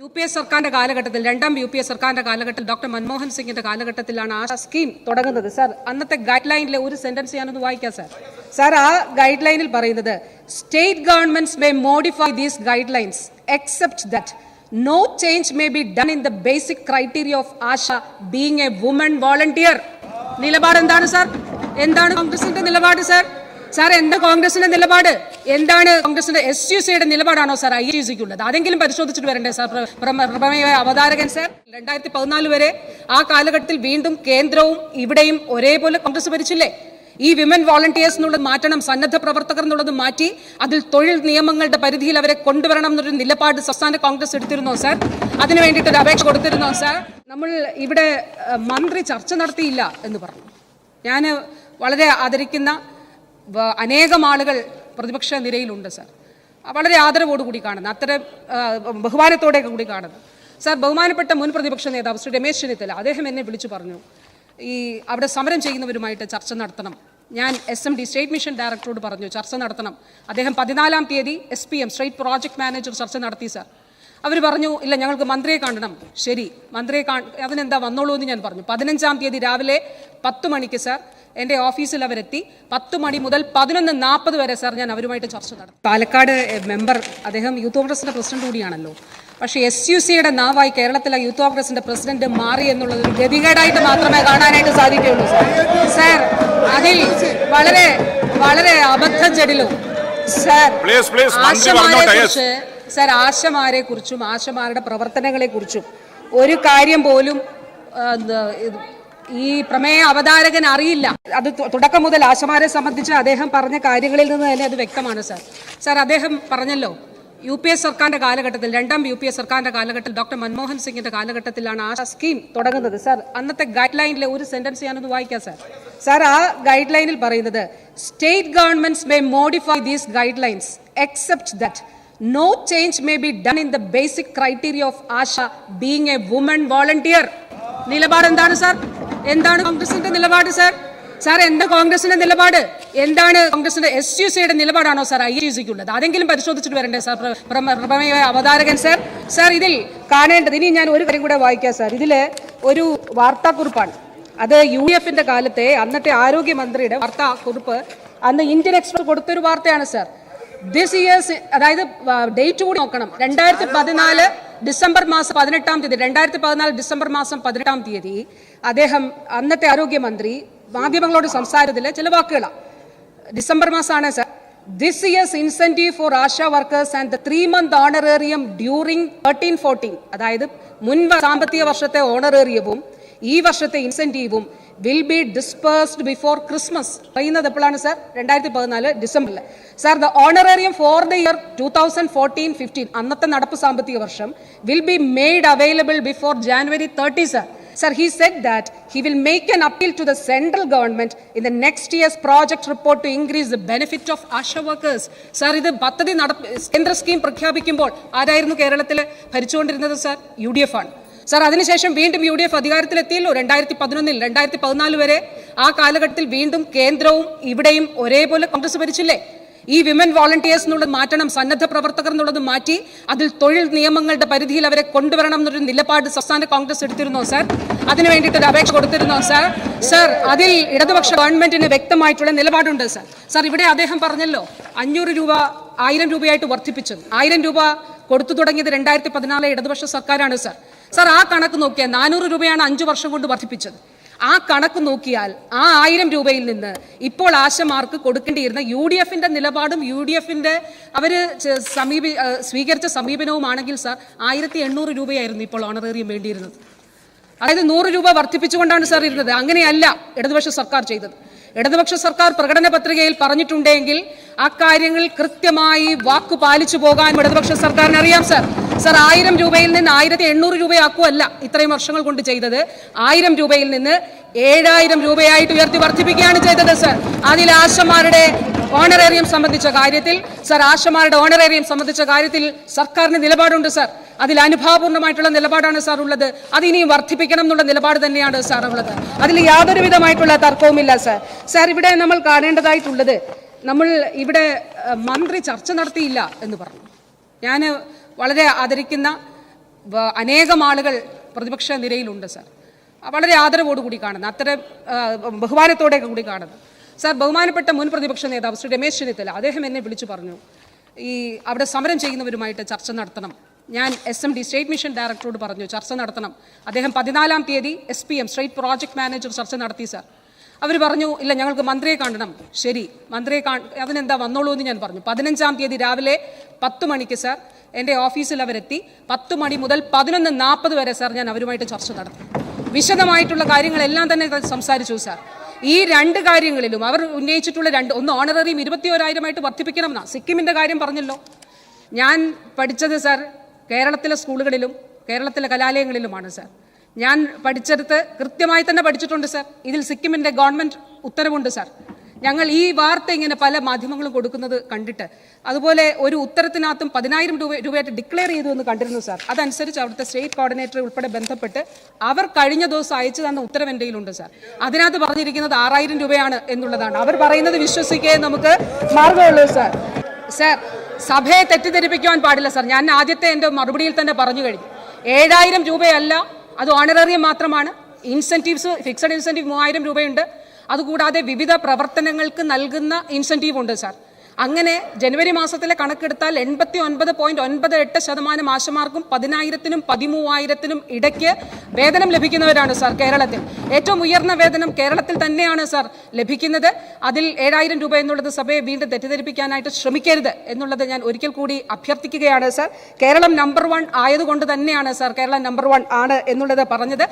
U P A സർക്കാരിന്റെ കാലഘട്ടത്തിൽ രണ്ടാം യു പി എ സർക്കാരിന്റെ കാലഘട്ടത്തിൽ ഡോക്ടർ മൻമോഹൻ സിംഗിന്റെ കാലഘട്ടത്തിലാണ് ആ സ്കീം തുടങ്ങുന്നത്. സാർ അന്നത്തെ ഗൈഡ് ലൈനിലെ ഒരു സെന്റൻസ് ഞാനൊന്ന് വായിക്കാം സാർ. സാർ ആ ഗൈഡ് ലൈനിൽ പറയുന്നത് state governments may modify these guidelines except that no change may be done in the basic criteria of Asha being a woman volunteer നിലപാട് എന്താണ് സാർ? എന്താണ് കോൺഗ്രസിന്റെ നിലപാട് സാർ? സാർ എന്താ കോൺഗ്രസിന്റെ നിലപാട്? എന്താണ് കോൺഗ്രസിന്റെ എസ് യു സിയുടെ നിലപാടാണോ സാർ ഐ യു സിക്ക് ഉള്ളത് അതെങ്കിലും പരിശോധിച്ചിട്ട് വരണ്ടേ സാർ? പ്ര- പ്രമ- പ്രമേയ അവതാരകൻ സാർ രണ്ടായിരത്തി പതിനാല് വരെ ആ കാലഘട്ടത്തിൽ വീണ്ടും കേന്ദ്രവും ഇവിടെയും ഒരേപോലെ കോൺഗ്രസ് ഭരിച്ചില്ലേ? ഈ വിമൻ വോളണ്ടിയേഴ്സ് എന്നുള്ളത് മാറ്റണം സന്നദ്ധ പ്രവർത്തകർ എന്നുള്ളത് മാറ്റി അതിൽ തൊഴിൽ നിയമങ്ങളുടെ പരിധിയിൽ അവരെ കൊണ്ടുവരണം എന്നൊരു നിലപാട് സംസ്ഥാന കോൺഗ്രസ് എടുത്തിരുന്നോ സാർ? അതിനു വേണ്ടിയിട്ട് ഒരു അപേക്ഷ കൊടുത്തിരുന്നോ സാർ? നമ്മൾ ഇവിടെ മന്ത്രി ചർച്ച നടത്തിയില്ല എന്ന് പറഞ്ഞു. ഞാൻ വളരെ ആദരിക്കുന്ന അനേകം ആളുകൾ പ്രതിപക്ഷ നിരയിലുണ്ട് സാർ. വളരെ ആദരവോടുകൂടി കാണുന്നു. അത്തരം ആ, ബഹുമാനത്തോടെ കൂടി കാണുന്നു. സാർ ബഹുമാനപ്പെട്ട മുൻ പ്രതിപക്ഷ നേതാവ് ശ്രീ രമേശ് ചെന്നിത്തല അദ്ദേഹം എന്നെ വിളിച്ചു പറഞ്ഞു ഈ അവിടെ സമരം ചെയ്യുന്നവരുമായിട്ട് ചർച്ച നടത്തണം. ഞാൻ S M D state mission ഡയറക്ടറോട് പറഞ്ഞു ചർച്ച നടത്തണം. അദ്ദേഹം പതിനാലാം തീയതി S P M state project manager ചർച്ച നടത്തി സാർ. അവർ പറഞ്ഞു ഇല്ല ഞങ്ങൾക്ക് മന്ത്രിയെ കാണണം. ശരി മന്ത്രിയെ കാ അതിനെന്താ വന്നോളൂ എന്ന് ഞാൻ പറഞ്ഞു. പതിനഞ്ചാം തീയതി രാവിലെ പത്ത് മണിക്ക് സർ എന്റെ ഓഫീസിൽ അവരെത്തി. പത്ത് മണി മുതൽ പതിനൊന്ന് നാൽപ്പത് വരെ സാർ ഞാൻ അവരുമായിട്ട് ചർച്ച നടത്തി. പാലക്കാട് മെമ്പർ അദ്ദേഹം യൂത്ത് കോൺഗ്രസിന്റെ പ്രസിഡന്റ് കൂടിയാണല്ലോ. പക്ഷേ എസ് യു സിയുടെ നാവായി കേരളത്തിലെ യൂത്ത് കോൺഗ്രസിന്റെ പ്രസിഡന്റ് മാറി എന്നുള്ളത് ഒരു ഗതികേടായിട്ട് മാത്രമേ കാണാനായിട്ട് സാധിക്കുകയുള്ളൂ സാർ. സാർ അതിൽ വളരെ വളരെ അബദ്ധം ചെടിലും സാർ ആശമാരെ കുറിച്ച് സാർ ആശമാരെ കുറിച്ചും ആശമാരുടെ പ്രവർത്തനങ്ങളെ കുറിച്ചും ഒരു കാര്യം പോലും ഈ പ്രമേയ അവതാരകൻ അറിയില്ല. അത് തുടക്കം മുതൽ ആശമാരെ സംബന്ധിച്ച് അദ്ദേഹം പറഞ്ഞ കാര്യങ്ങളിൽ നിന്ന് തന്നെ അത് വ്യക്തമാണ് സാർ. സാർ അദ്ദേഹം പറഞ്ഞല്ലോ യു പി എ സർക്കാരിന്റെ കാലഘട്ടത്തിൽ രണ്ടാം യു പി എ സർക്കാരിന്റെ കാലഘട്ടത്തിൽ ഡോക്ടർ മൻമോഹൻ സിംഗിന്റെ കാലഘട്ടത്തിലാണ് ആ സ്കീം തുടങ്ങുന്നത്. സാർ അന്നത്തെ ഗൈഡ് ലൈനിലെ ഒരു സെന്റൻസ് ഞാനൊന്ന് വായിക്കാം സാർ. സാർ ആ ഗൈഡ് ലൈനിൽ പറയുന്നത് state governments may modify these guide lines except that no change may be done in the basic criteria of ASHA being a woman volunteer നിലപാട് എന്താണ് സാർ എന്താണ് കോൺഗ്രസിന്റെ നിലപാട് സാർ സാർ എന്താ കോൺഗ്രസിന്റെ നിലപാട്? എന്താണ് കോൺഗ്രസിന്റെ എസ് യു സിയുടെ നിലപാടാണോ സാർ ഐ യു സിക്ക് ഉള്ളത്. അതെങ്കിലും പരിശോധിച്ചിട്ട് വരണ്ടേ സാർ പ്രമേയ അവതാരകൻ സാർ സാർ ഇതിൽ കാണേണ്ടത് ഇനി ഞാൻ ഒരു കാര്യം കൂടെ വായിക്കാം സാർ ഇതിൽ ഒരു വാർത്താക്കുറിപ്പാണ്. അത് യു ഡി എഫിന്റെ കാലത്തെ അന്നത്തെ ആരോഗ്യമന്ത്രിയുടെ വാർത്താക്കുറിപ്പ് അന്ന് ഇന്ത്യൻ എക്സ്പ്രസ് കൊടുത്തൊരു വാർത്തയാണ് സാർ ദിസ് ഇയേഴ്സ് അതായത് ഡേറ്റ് കൂടി നോക്കണം. രണ്ടായിരത്തി പതിനാല് ഡിസംബർ മാസം പതിനെട്ടാം തീയതി രണ്ടായിരത്തി പതിനാല് ഡിസംബർ മാസം പതിനെട്ടാം തീയതി അദ്ദേഹം അന്നത്തെ ആരോഗ്യമന്ത്രി മാധ്യമങ്ങളോട് സംസാരത്തിൽ ചില വാക്കുകളാണ് ഡിസംബർ മാസമാണ് sir. This year's incentive for ASHA workers and the three month honorarium during thirteen fourteen അതായത് മുൻ സാമ്പത്തിക വർഷത്തെ ഓണറേറിയവും ഈ വർഷത്തെ ഇൻസെന്റീവും will be dispersed before Christmas പറയുന്നത് എപ്പോഴാണ് സർ രണ്ടായിരത്തി പതിനാല് ഡിസംബറിൽ. Sir the honorarium for the year two thousand fourteen fifteen അന്നത്തെ നടപ്പ് സാമ്പത്തിക വർഷം will be made available before January thirty sir Sir, he said that he will make an appeal to the central government in the next year's project report to increase the benefit of ASHA workers. Sir, ഇത് പദ്ധതി നടപ്പ് കേന്ദ്ര scheme പ്രഖ്യാപിക്കുമ്പോൾ ആരായിരുന്നു കേരളത്തിൽ ഭരിച്ചുകൊണ്ടിരുന്നത് sir U D F ആണ്. Sir അതിനുശേഷം വീണ്ടും യു ഡി എഫ് അധികാരത്തിലെത്തിയല്ലോ രണ്ടായിരത്തി പതിനൊന്നിൽ രണ്ടായിരത്തി പതിനാല് വരെ ആ കാലഘട്ടത്തിൽ വീണ്ടും കേന്ദ്രവും ഇവിടെയും ഒരേപോലെ കോൺഗ്രസ് ഭരിച്ചില്ലേ? ഈ വിമൻ വോളണ്ടിയേഴ്സ് എന്നുള്ളത് മാറ്റണം സന്നദ്ധ പ്രവർത്തകർ എന്നുള്ളത് മാറ്റി അതിൽ തൊഴിൽ നിയമങ്ങളുടെ പരിധിയിൽ അവരെ കൊണ്ടുവരണം എന്നൊരു നിലപാട് സംസ്ഥാന കോൺഗ്രസ് എടുത്തിരുന്നോ സാർ? അതിനു വേണ്ടിയിട്ട് ഒരു അപേക്ഷ കൊടുത്തിരുന്നോ സാർ? സാർ അതിൽ ഇടതുപക്ഷ ഗവൺമെന്റിന് വ്യക്തമായിട്ടുള്ള നിലപാടുണ്ട് സാർ. സാർ ഇവിടെ അദ്ദേഹം പറഞ്ഞല്ലോ അഞ്ഞൂറ് രൂപ ആയിരം രൂപയായിട്ട് വർദ്ധിപ്പിച്ചു. ആയിരം രൂപ കൊടുത്തു തുടങ്ങിയത് രണ്ടായിരത്തി പതിനാല് ഇടതുപക്ഷ സർക്കാരാണ് സാർ. സാർ ആ കണക്ക് നോക്കിയാൽ നാനൂറ് രൂപയാണ് അഞ്ചു വർഷം കൊണ്ട് വർദ്ധിപ്പിച്ചത്. ആ കണക്ക് നോക്കിയാൽ ആ ആയിരം രൂപയിൽ നിന്ന് ഇപ്പോൾ ആശമാർക്ക് കൊടുക്കേണ്ടിയിരുന്ന യു ഡി എഫിന്റെ നിലപാടും യു ഡി എഫിന്റെ അവർ സമീപ സ്വീകരിച്ച സമീപനവുമാണെങ്കിൽ സാർ ആയിരത്തി എണ്ണൂറ് രൂപയായിരുന്നു ഇപ്പോൾ ഓണറേറിയം വേണ്ടിയിരുന്നത്. അതായത് നൂറ് രൂപ വർദ്ധിപ്പിച്ചുകൊണ്ടാണ് സാർ ഇരുന്നത്. അങ്ങനെയല്ല ഇടതുപക്ഷ സർക്കാർ ചെയ്തത്. ഇടതുപക്ഷ സർക്കാർ പ്രകടന പത്രികയിൽ പറഞ്ഞിട്ടുണ്ടെങ്കിൽ ആ കാര്യങ്ങൾ കൃത്യമായി വാക്കു പാലിച്ചു പോകാൻ ഇടതുപക്ഷ സർക്കാരിന് അറിയാം സാർ. സാർ ആയിരം രൂപയിൽ നിന്ന് ആയിരത്തി എണ്ണൂറ് രൂപയാക്കുമല്ല ഇത്രയും വർഷങ്ങൾ കൊണ്ട് ചെയ്തത്. ആയിരം രൂപയിൽ നിന്ന് ഏഴായിരം രൂപയായിട്ട് ഉയർത്തി വർദ്ധിപ്പിക്കുകയാണ് ചെയ്തത് സർ. അതിൽ ആശമാരുടെ ഓണറേറിയം സംബന്ധിച്ച കാര്യത്തിൽ സർ ആശമാരുടെ ഓണറേറിയം സംബന്ധിച്ച കാര്യത്തിൽ സർക്കാരിന് നിലപാടുണ്ട് സർ. അതിൽ അനുഭാവപൂർണമായിട്ടുള്ള നിലപാടാണ് സാർ ഉള്ളത്. അത് ഇനിയും വർദ്ധിപ്പിക്കണം എന്നുള്ള നിലപാട് തന്നെയാണ് സാർ ഉള്ളത്. അതിൽ യാതൊരു വിധമായിട്ടുള്ള തർക്കവുമില്ല സാർ. സാർ ഇവിടെ നമ്മൾ കാണേണ്ടതായിട്ടുള്ളത് നമ്മൾ ഇവിടെ മന്ത്രി ചർച്ച നടത്തിയില്ല എന്ന് പറഞ്ഞു. ഞാൻ വളരെ ആദരിക്കുന്ന അനേകം ആളുകൾ പ്രതിപക്ഷ നിരയിലുണ്ട് സാർ. വളരെ ആദരവോടുകൂടി കാണുന്നു. അത്തരം ബഹുമാനത്തോടെ കൂടി കാണുന്നു. സർ ബഹുമാനപ്പെട്ട മുൻ പ്രതിപക്ഷ നേതാവ് ശ്രീ രമേശ് ചെന്നിത്തല അദ്ദേഹം എന്നെ വിളിച്ചു പറഞ്ഞു ഈ അവിടെ സമരം ചെയ്യുന്നവരുമായിട്ട് ചർച്ച നടത്തണം. ഞാൻ S M D state mission ഡയറക്ടറോട് പറഞ്ഞു ചർച്ച നടത്തണം. അദ്ദേഹം പതിനാലാം തീയതി S P M state project manager ചർച്ച നടത്തി സർ. അവർ പറഞ്ഞു ഇല്ല ഞങ്ങൾക്ക് മന്ത്രിയെ കാണണം. ശരി മന്ത്രിയെ കാ അതിനെന്താ വന്നോളൂ എന്ന് ഞാൻ പറഞ്ഞു. പതിനഞ്ചാം തീയതി രാവിലെ പത്ത് മണിക്ക് സാർ എന്റെ ഓഫീസിൽ അവരെത്തി. പത്ത് മണി മുതൽ പതിനൊന്ന് നാൽപ്പത് വരെ സാർ ഞാൻ അവരുമായിട്ട് ചർച്ച നടത്തി. വിശദമായിട്ടുള്ള കാര്യങ്ങളെല്ലാം തന്നെ സംസാരിച്ചു സാർ. ഈ രണ്ട് കാര്യങ്ങളിലും അവർ ഉന്നയിച്ചിട്ടുള്ള രണ്ട് ഒന്ന് ഓണററിയും വർദ്ധിപ്പിക്കണം എന്നാ സിക്കിമിന്റെ കാര്യം പറഞ്ഞല്ലോ. ഞാൻ പഠിച്ചത് സാർ കേരളത്തിലെ സ്കൂളുകളിലും കേരളത്തിലെ കലാലയങ്ങളിലുമാണ് സാർ. ഞാൻ പഠിച്ചെടുത്ത് കൃത്യമായി തന്നെ പഠിച്ചിട്ടുണ്ട് സാർ. ഇതിൽ സിക്കിമിന്റെ ഗവൺമെന്റ് ഉത്തരവുണ്ട് സാർ. ഞങ്ങൾ ഈ വാർത്ത ഇങ്ങനെ പല മാധ്യമങ്ങളും കൊടുക്കുന്നത് കണ്ടിട്ട് അതുപോലെ ഒരു ഉത്തരത്തിനകത്തും പതിനായിരം രൂപ രൂപയായിട്ട് ഡിക്ലെയർ ചെയ്തു എന്ന് കണ്ടിരുന്നു സാർ അതനുസരിച്ച് അവിടുത്തെ സ്റ്റേറ്റ് കോർഡിനേറ്റർ ഉൾപ്പെടെ ബന്ധപ്പെട്ട് അവർ കഴിഞ്ഞ ദിവസം അയച്ചു തന്ന ഉത്തരവ് എന്റെ കയ്യിലുണ്ട് സാർ അതിനകത്ത് പറഞ്ഞിരിക്കുന്നത് ആറായിരം രൂപയാണ് എന്നുള്ളതാണ്. അവർ പറയുന്നത് വിശ്വസിക്കേ നമുക്ക് മാർഗമുള്ളൂ സാർ സാർ സഭയെ തെറ്റിദ്ധരിപ്പിക്കുവാൻ പാടില്ല സാർ ഞാൻ ആദ്യത്തെ എന്റെ മറുപടിയിൽ തന്നെ പറഞ്ഞു കഴിഞ്ഞു. ഏഴായിരം രൂപയല്ല അത് ഓണററിയം മാത്രമാണ്. ഇൻസെന്റീവ്സ് ഫിക്സഡ് ഇൻസെന്റീവ് മൂവായിരം രൂപയുണ്ട്. അതുകൂടാതെ വിവിധ പ്രവർത്തനങ്ങൾക്ക് നൽകുന്ന ഇൻസെന്റീവ് ഉണ്ട് സാർ അങ്ങനെ ജനുവരി മാസത്തിലെ കണക്കെടുത്താൽ എൺപത്തി ഒൻപത് പോയിന്റ് ഒൻപത് എട്ട് ശതമാനം ആശമാർക്കും പതിനായിരത്തിനും പതിമൂവായിരത്തിനും ഇടയ്ക്ക് വേതനം ലഭിക്കുന്നവരാണ് സാർ കേരളത്തിൽ. ഏറ്റവും ഉയർന്ന വേതനം കേരളത്തിൽ തന്നെയാണ് സാർ ലഭിക്കുന്നത്. അതിൽ ഏഴായിരം രൂപ എന്നുള്ളത് സഭയെ വീണ്ടും തെറ്റിദ്ധരിപ്പിക്കാനായിട്ട് ശ്രമിക്കരുത് എന്നുള്ളത് ഞാൻ ഒരിക്കൽ കൂടി അഭ്യർത്ഥിക്കുകയാണ് സാർ കേരളം നമ്പർ വൺ ആയതുകൊണ്ട് തന്നെയാണ് സാർ കേരളം നമ്പർ വൺ ആണ് എന്നുള്ളത് പറഞ്ഞത്.